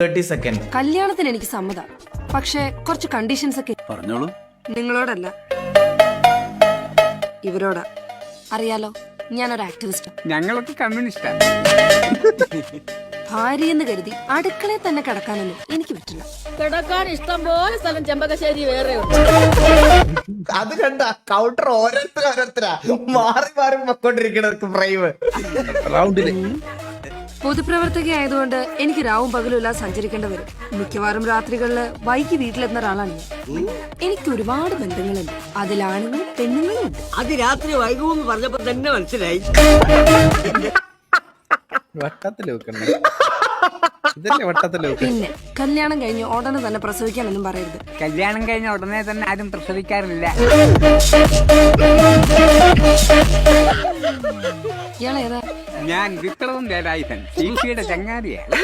Thirty second കല്യാണത്തിന് എനിക്ക് സമ്മതം. പക്ഷേ കുറച്ച് കണ്ടീഷൻസ് ഒക്കെ പറഞ്ഞോളൂ. നിങ്ങളോടല്ല. ഇവരോടാ. അറിയാലോ ഞാനൊരു ആക്ടിവിസ്റ്റ് ഞങ്ങളൊക്കെ കമ്മ്യൂണിസ്റ്റാ ഭാര്യയെന്ന് കരുതി അടുക്കളയിൽ തന്നെ കിടക്കാനൊന്നും എനിക്ക് പറ്റില്ല. കിടക്കാൻ ഇഷ്ടം പോലെ സ്ഥലം ചെമ്പകശ്ശേരി വേറെ ഉണ്ട്. അത് കണ്ട കൗണ്ടർ ഓരോരുത്തർ ഓരോരുത്തരാ മാറി മാറി പൊക്കോണ്ടിരിക്കണ പ്രൈവ് പൊതുപ്രവർത്തക ആയതുകൊണ്ട് എനിക്ക് രാവും പകലും എല്ലാം സഞ്ചരിക്കേണ്ടി വരും. മിക്കവാറും രാത്രികളിൽ വൈകി വീട്ടിലെത്തുന്ന ഒരാളാണ് ഞാൻ. എനിക്ക് ഒരുപാട് ബന്ധങ്ങളുണ്ട്. അതിലാണെങ്കിലും പെണ്ണുങ്ങളും ഉണ്ട്. അത് രാത്രി വൈകുമെന്ന് പറഞ്ഞപ്പോ തന്നെ മനസ്സിലായി. പിന്നെ കല്യാണം കഴിഞ്ഞ് ഉടനെ തന്നെ പ്രസവിക്കാനൊന്നും പറയരുത്. കല്യാണം കഴിഞ്ഞ ഉടനെ തന്നെ ആരും പ്രസവിക്കാറില്ല. ഇയാളേതാ? ഞാൻ വിപ്ലവം വേലായുധൻ. ചങ്ങാതിയാണ്